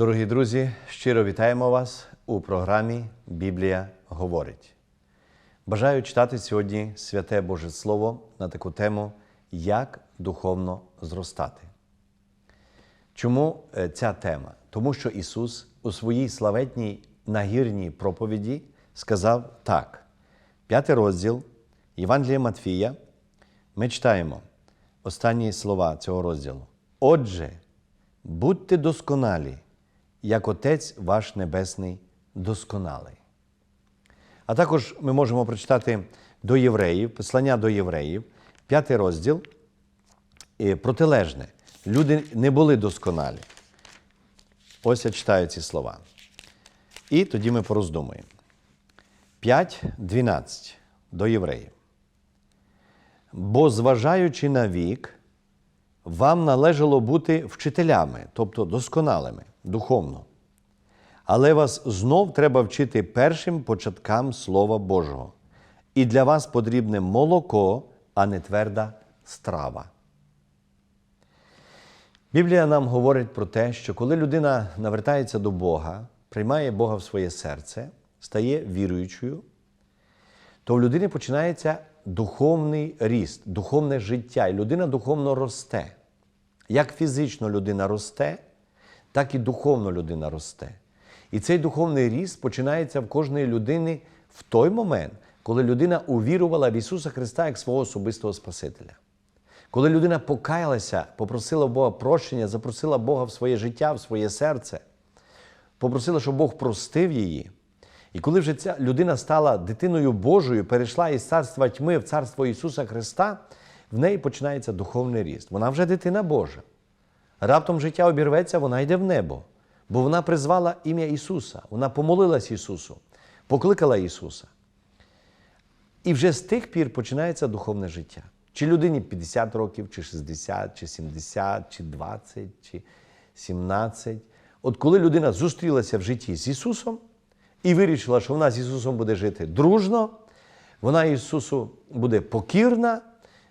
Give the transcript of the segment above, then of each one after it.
Дорогі друзі, щиро вітаємо вас у програмі Біблія говорить. Бажаю читати сьогодні святе Боже Слово на таку тему Як духовно зростати. Чому е, ця тема? Тому що Ісус у своїй славетній нагірній проповіді сказав так: п'ятий розділ Євангелія Матфія. Ми читаємо останні слова цього розділу. Отже, будьте досконалі, як Отець ваш Небесний досконалий. А також ми можемо прочитати до євреїв, послання до євреїв, п'ятий розділ, протилежне. Люди не були досконалі. Ось я читаю ці слова. І тоді ми пороздумуємо. 5.12 до євреїв. Бо, зважаючи на вік, вам належало бути вчителями, тобто досконалими, духовно. Але вас знов треба вчити першим початкам Слова Божого. І для вас потрібне молоко, а не тверда страва. Біблія нам говорить про те, що коли людина навертається до Бога, приймає Бога в своє серце, стає віруючою, то в людини починається духовний ріст, духовне життя, і людина духовно росте. Як фізично людина росте, так і духовно людина росте. І цей духовний ріст починається в кожної людини в той момент, коли людина увірувала в Ісуса Христа як свого особистого Спасителя. Коли людина покаялася, попросила Бога прощення, запросила Бога в своє життя, в своє серце, попросила, щоб Бог простив її. І коли вже ця людина стала дитиною Божою, перейшла із царства тьми в царство Ісуса Христа, в неї починається духовний ріст. Вона вже дитина Божа. Раптом життя обірветься, вона йде в небо, бо вона призвала ім'я Ісуса, вона помолилась Ісусу, покликала Ісуса. І вже з тих пір починається духовне життя. Чи людині 50 років, чи 60, чи 70, чи 20, чи 17. От коли людина зустрілася в житті з Ісусом і вирішила, що вона з Ісусом буде жити дружно, вона Ісусу буде покірна,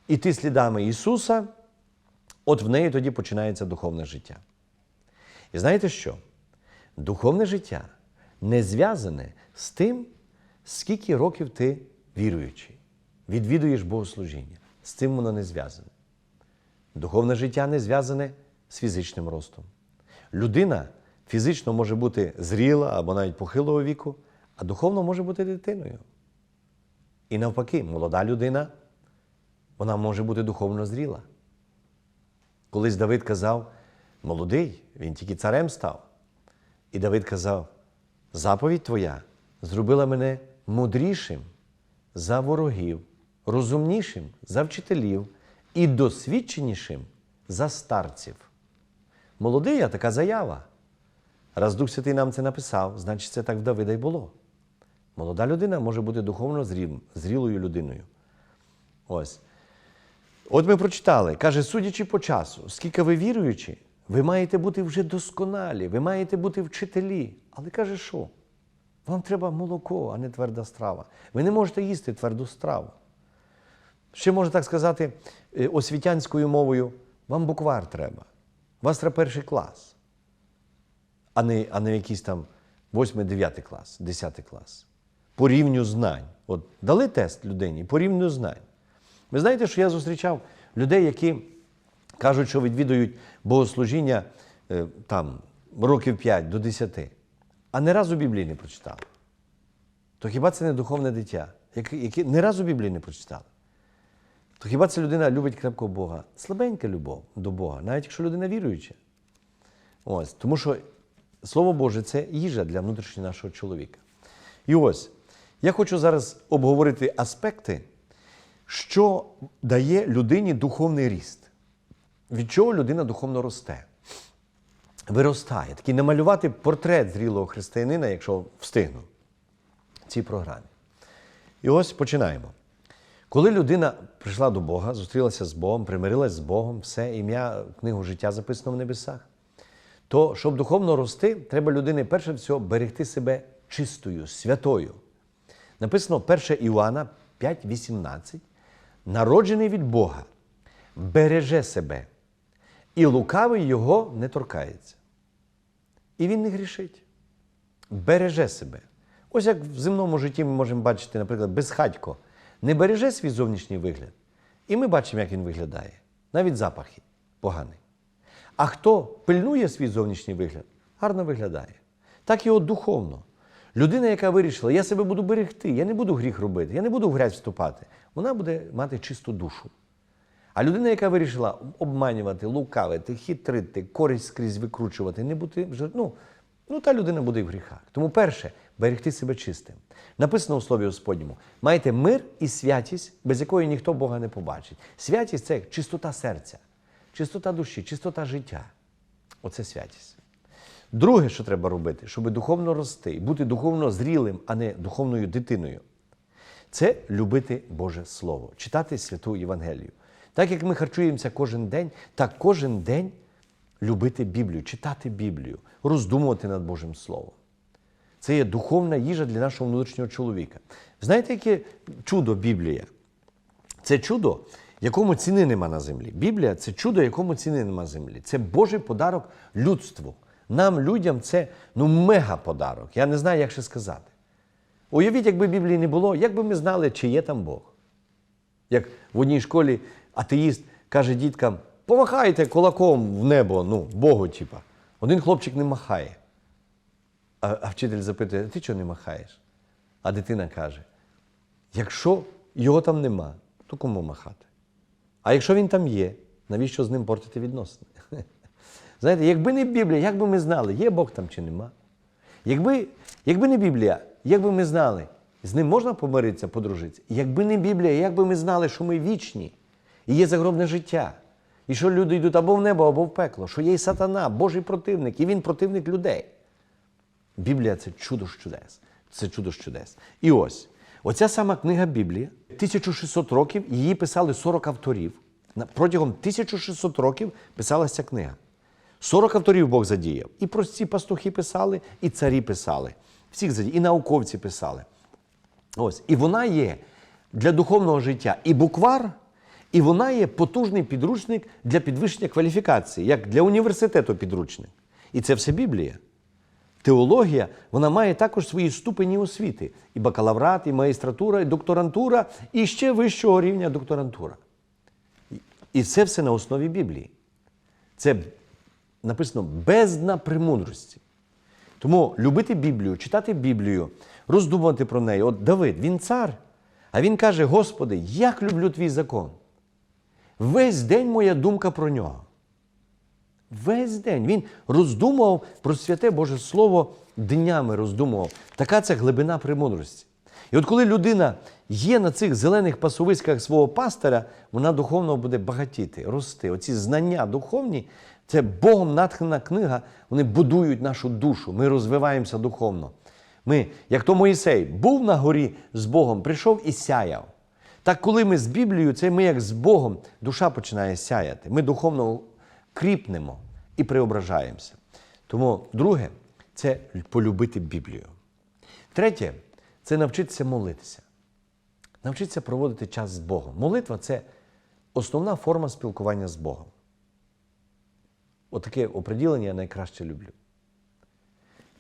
іти слідами Ісуса, от в неї тоді починається духовне життя. І знаєте що? Духовне життя не зв'язане з тим, скільки років ти віруючий, відвідуєш богослужіння. З цим воно не зв'язане. Духовне життя не зв'язане з фізичним ростом. Людина фізично може бути зріла або навіть похилого віку, а духовно може бути дитиною. І навпаки, молода людина, вона може бути духовно зріла. Колись Давид казав, молодий, він тільки царем став. І Давид казав: заповідь твоя зробила мене мудрішим за ворогів, розумнішим за вчителів і досвідченішим за старців. Молодий, а така заява. Раз Дух Святий нам це написав, значить це так в Давида й було. Молода людина може бути духовно зрілою людиною. Ось. От ми прочитали, каже, судячи по часу, скільки ви віруючі, ви маєте бути вже досконалі, ви маєте бути вчителі. Але каже, що? Вам треба молоко, а не тверда страва. Ви не можете їсти тверду страву. Ще можна так сказати, е, освітянською мовою, вам буквар треба. Вас треба перший клас, а не, а не якийсь там 8-9 клас, 10 клас. По рівню знань. От дали тест людині по рівню знань. Ви знаєте, що я зустрічав людей, які кажуть, що відвідують богослужіння е, там років 5 до 10, а не разу Біблії не прочитали. То хіба це не духовне дитя, яке, не разу Біблії не прочитали? То хіба ця людина любить крепкого Бога? Слабенька любов до Бога, навіть якщо людина віруюча. Ось, Тому що Слово Боже це їжа для внутрішнього нашого чоловіка. І ось, я хочу зараз обговорити аспекти, що дає людині духовний ріст. Від чого людина духовно росте? Виростає. Такий намалювати портрет зрілого християнина, якщо встигну, в цій програмі. І ось починаємо. Коли людина прийшла до Бога, зустрілася з Богом, примирилась з Богом, все ім'я книгу життя записано в небесах, то щоб духовно рости, треба людині перше всього берегти себе чистою, святою. Написано 1 Іоанна 5,18. Народжений від Бога, береже себе, і лукавий його не торкається. І він не грішить. Береже себе. Ось як в земному житті ми можемо бачити, наприклад, безхатько не береже свій зовнішній вигляд. І ми бачимо, як він виглядає. Навіть запахи поганий. А хто пильнує свій зовнішній вигляд, гарно виглядає. Так от духовно. Людина, яка вирішила, я себе буду берегти, я не буду гріх робити, я не буду в грязь вступати, вона буде мати чисту душу. А людина, яка вирішила обманювати, лукавити, хитрити, користь скрізь викручувати, не бути ну, ну та людина буде в гріхах. Тому перше, берегти себе чистим. Написано у Слові Господньому: майте мир і святість, без якої ніхто Бога не побачить. Святість це чистота серця, чистота душі, чистота життя. Оце святість. Друге, що треба робити, щоб духовно рости бути духовно зрілим, а не духовною дитиною, це любити Боже Слово, читати святу Євангелію. Так як ми харчуємося кожен день, так кожен день любити Біблію, читати Біблію, роздумувати над Божим Словом. Це є духовна їжа для нашого внутрішнього чоловіка. Знаєте, яке чудо Біблія? Це чудо, якому ціни нема на землі. Біблія це чудо, якому ціни нема на землі. Це Божий подарок людству. Нам, людям, це ну, мега подарок. Я не знаю, як ще сказати. Уявіть, якби Біблії не було, як би ми знали, чи є там Бог. Як в одній школі атеїст каже діткам: помахайте кулаком в небо, ну, Богу, типа. Один хлопчик не махає. А, а вчитель запитує: ти чого не махаєш? А дитина каже: якщо його там нема, то кому махати? А якщо він там є, навіщо з ним портити відносини? Знаєте, якби не Біблія, як би ми знали, є Бог там чи нема? Якби, якби не Біблія, як би ми знали, з ним можна помиритися, подружитися? Якби не Біблія, як би ми знали, що ми вічні, і є загробне життя, і що люди йдуть або в небо, або в пекло, що є і сатана, Божий противник, і він противник людей. Біблія це чудо з чудес. Це чудо з чудес. І ось, оця сама книга Біблії, 1600 років, її писали 40 авторів. Протягом 1600 років писалася книга. 40 авторів Бог задіяв. І прості пастухи писали, і царі писали. Всіх задіяв, і науковці писали. Ось. І вона є для духовного життя і буквар, і вона є потужний підручник для підвищення кваліфікації, як для університету підручник. І це все Біблія. Теологія вона має також свої ступені освіти: і бакалаврат, і магістратура, і докторантура, і ще вищого рівня докторантура. І- це все на основі Біблії. Це написано бездна премудрості. Тому любити Біблію, читати Біблію, роздумувати про неї. От Давид, він цар, а він каже: Господи, як люблю твій закон. Весь день моя думка про нього. Весь день він роздумував про святе Боже Слово днями роздумував. Така це глибина премудрості. І от коли людина є на цих зелених пасовиськах свого пастора, вона духовно буде багатіти, рости. Оці знання духовні, це Богом натхнена книга, вони будують нашу душу. Ми розвиваємося духовно. Ми, як то Моїсей, був на горі з Богом, прийшов і сяяв. Так, коли ми з Біблією, це ми як з Богом, душа починає сяяти. Ми духовно кріпнемо і преображаємося. Тому, друге, це полюбити Біблію. Третє це навчитися молитися. Навчитися проводити час з Богом. Молитва це основна форма спілкування з Богом. Отаке оприділення я найкраще люблю.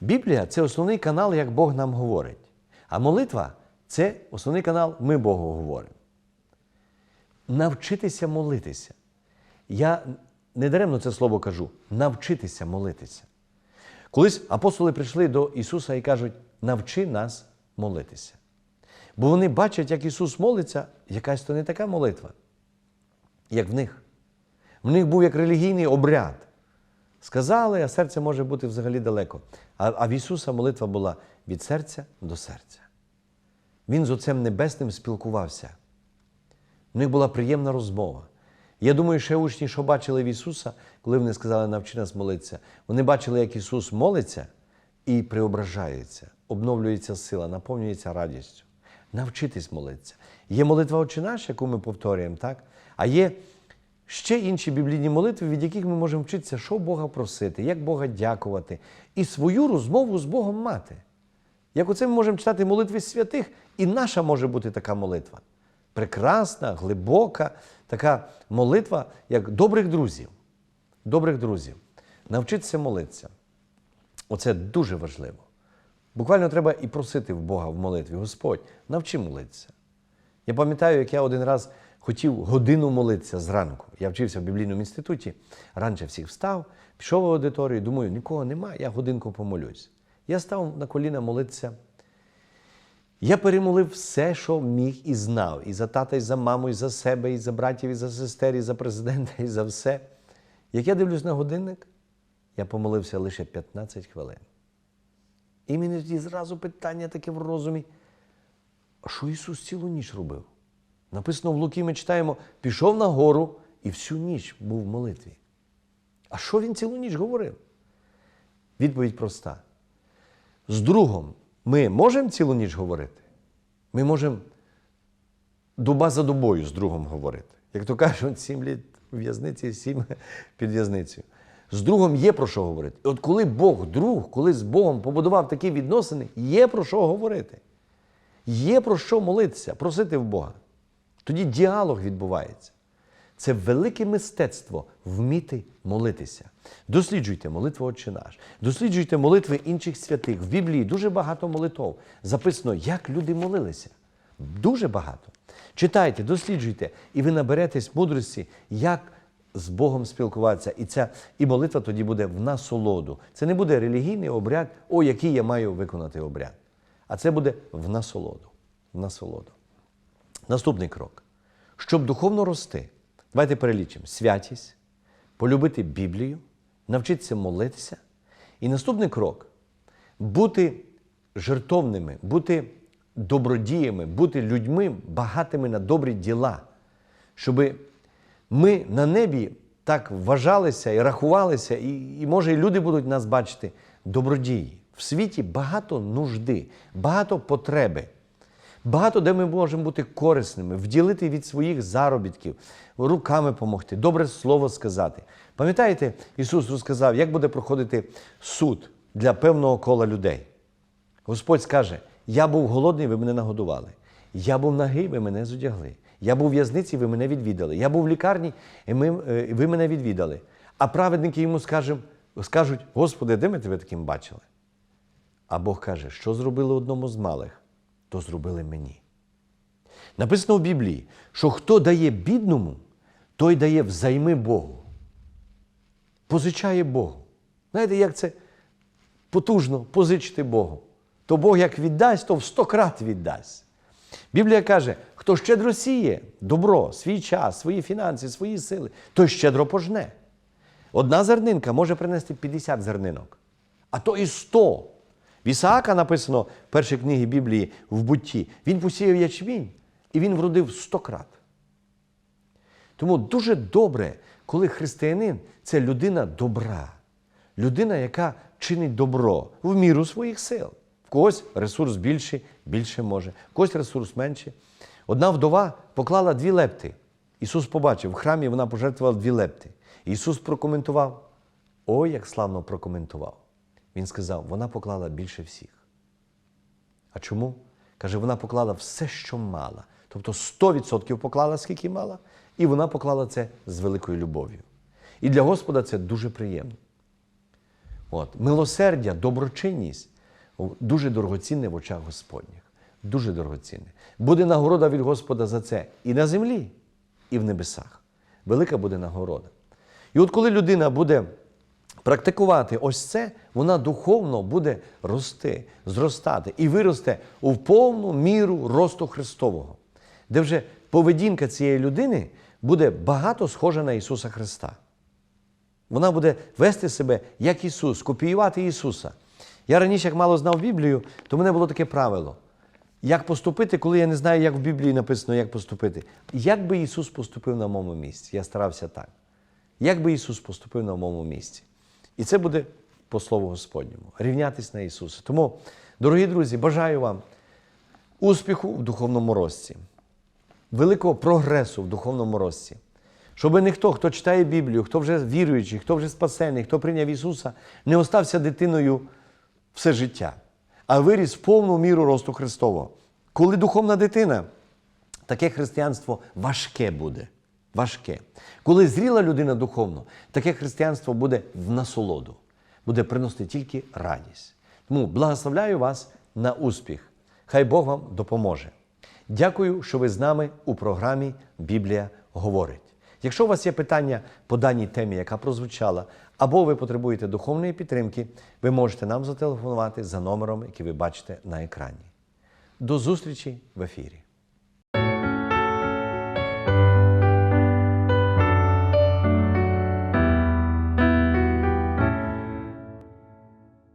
Біблія це основний канал, як Бог нам говорить. А молитва це основний канал, ми Богу говоримо. Навчитися молитися. Я недаремно це слово кажу навчитися молитися. Колись апостоли прийшли до Ісуса і кажуть, навчи нас молитися. Бо вони бачать, як Ісус молиться, якась то не така молитва, як в них. В них був як релігійний обряд. Сказали, а серце може бути взагалі далеко. А, а в Ісуса молитва була від серця до серця. Він з Отцем Небесним спілкувався. В них була приємна розмова. Я думаю, ще учні, що бачили в Ісуса, коли вони сказали, навчи нас молитися, вони бачили, як Ісус молиться і преображається, обновлюється сила, наповнюється радістю. Навчитись молитися. Є молитва «Отче наш», яку ми повторюємо, так? А є ще інші біблійні молитви, від яких ми можемо вчитися, що Бога просити, як Бога дякувати, і свою розмову з Богом мати. Як оце ми можемо читати молитви святих, і наша може бути така молитва. Прекрасна, глибока, така молитва, як добрих друзів. Добрих друзів. Навчитися молитися. Оце дуже важливо. Буквально треба і просити в Бога в молитві: Господь, навчи молитися. Я пам'ятаю, як я один раз хотів годину молитися зранку. Я вчився в біблійному інституті, раніше всіх встав, пішов в аудиторію, думаю, нікого немає, я годинку помолюсь. Я став на коліна молитися. Я перемолив все, що міг і знав. І за тата, і за маму, і за себе, і за братів, і за сестер, і за президента, і за все. Як я дивлюсь на годинник, я помолився лише 15 хвилин. І мені тоді зразу питання таке в розумі. А що Ісус цілу ніч робив? Написано в Луки, ми читаємо, пішов на гору і всю ніч був в молитві. А що він цілу ніч говорив? Відповідь проста. З другом ми можемо цілу ніч говорити? Ми можемо дуба за добою з другом говорити. Як то кажуть, сім літ в'язниці, сім під в'язницею. З другом є про що говорити. От коли Бог друг, коли з Богом побудував такі відносини, є про що говорити. Є про що молитися, просити в Бога. Тоді діалог відбувається. Це велике мистецтво вміти молитися. Досліджуйте молитву Отче наш, досліджуйте молитви інших святих. В Біблії дуже багато молитов. Записано, як люди молилися. Дуже багато. Читайте, досліджуйте, і ви наберетесь мудрості, як з Богом спілкуватися. І ця і молитва тоді буде в насолоду. Це не буде релігійний обряд, о, який я маю виконати обряд. А це буде в насолоду. В насолоду. Наступний крок. Щоб духовно рости, давайте перелічимо святість, полюбити Біблію, навчитися молитися. І наступний крок бути жертовними, бути добродіями, бути людьми, багатими на добрі діла, щоб ми на небі так вважалися і рахувалися, і, і може, і люди будуть нас бачити добродії. В світі багато нужди, багато потреби. Багато де ми можемо бути корисними, вділити від своїх заробітків, руками допомогти, добре слово сказати. Пам'ятаєте, Ісус розказав, як буде проходити суд для певного кола людей. Господь скаже: Я був голодний, ви мене нагодували. Я був нагий, ви мене зодягли. Я був в в'язниці, ви мене відвідали. Я був в лікарні, і ми, е, ви мене відвідали. А праведники йому скажем, скажуть: Господи, де ми тебе таким бачили? А Бог каже, що зробили одному з малих, то зробили мені. Написано в Біблії, що хто дає бідному, той дає взайми Богу. Позичає Богу. Знаєте, як це потужно позичити Богу? То Бог як віддасть, то в сто крат віддасть. Біблія каже, хто щедро сіє добро, свій час, свої фінанси, свої сили, той щедро пожне. Одна зернинка може принести 50 зернинок, а то і 100. В Ісаака написано в першій книгі Біблії в бутті, він посіяв ячмінь і він вродив 100 крат. Тому дуже добре, коли християнин це людина добра, людина, яка чинить добро в міру своїх сил. В когось ресурс більший, більше може, в когось ресурс менший. Одна вдова поклала дві лепти. Ісус побачив, в храмі вона пожертвувала дві лепти. Ісус прокоментував. Ой, як славно прокоментував. Він сказав, вона поклала більше всіх. А чому? Каже, вона поклала все, що мала. Тобто 100% поклала, скільки мала, і вона поклала це з великою любов'ю. І для Господа це дуже приємно. От. Милосердя, доброчинність дуже дорогоцінне в очах Господніх. Дуже дорогоцінне. Буде нагорода від Господа за це і на землі, і в небесах. Велика буде нагорода. І от коли людина буде практикувати ось це, вона духовно буде рости, зростати і виросте у повну міру росту Христового, де вже поведінка цієї людини буде багато схожа на Ісуса Христа. Вона буде вести себе як Ісус, копіювати Ісуса. Я раніше, як мало знав Біблію, то в мене було таке правило. Як поступити, коли я не знаю, як в Біблії написано, як поступити. Як би Ісус поступив на моєму місці? Я старався так. Як би Ісус поступив на моєму місці? І це буде по Слову Господньому. Рівнятись на Ісуса. Тому, дорогі друзі, бажаю вам успіху в духовному рості, великого прогресу в духовному рості. Щоб ніхто, хто читає Біблію, хто вже віруючий, хто вже спасений, хто прийняв Ісуса, не остався дитиною все життя, а виріс в повну міру росту Христового. Коли духовна дитина, таке християнство важке буде. Важке. Коли зріла людина духовно, таке християнство буде в насолоду. буде приносити тільки радість. Тому благословляю вас на успіх. Хай Бог вам допоможе. Дякую, що ви з нами у програмі Біблія говорить. Якщо у вас є питання по даній темі, яка прозвучала, або ви потребуєте духовної підтримки, ви можете нам зателефонувати за номером, який ви бачите на екрані. До зустрічі в ефірі.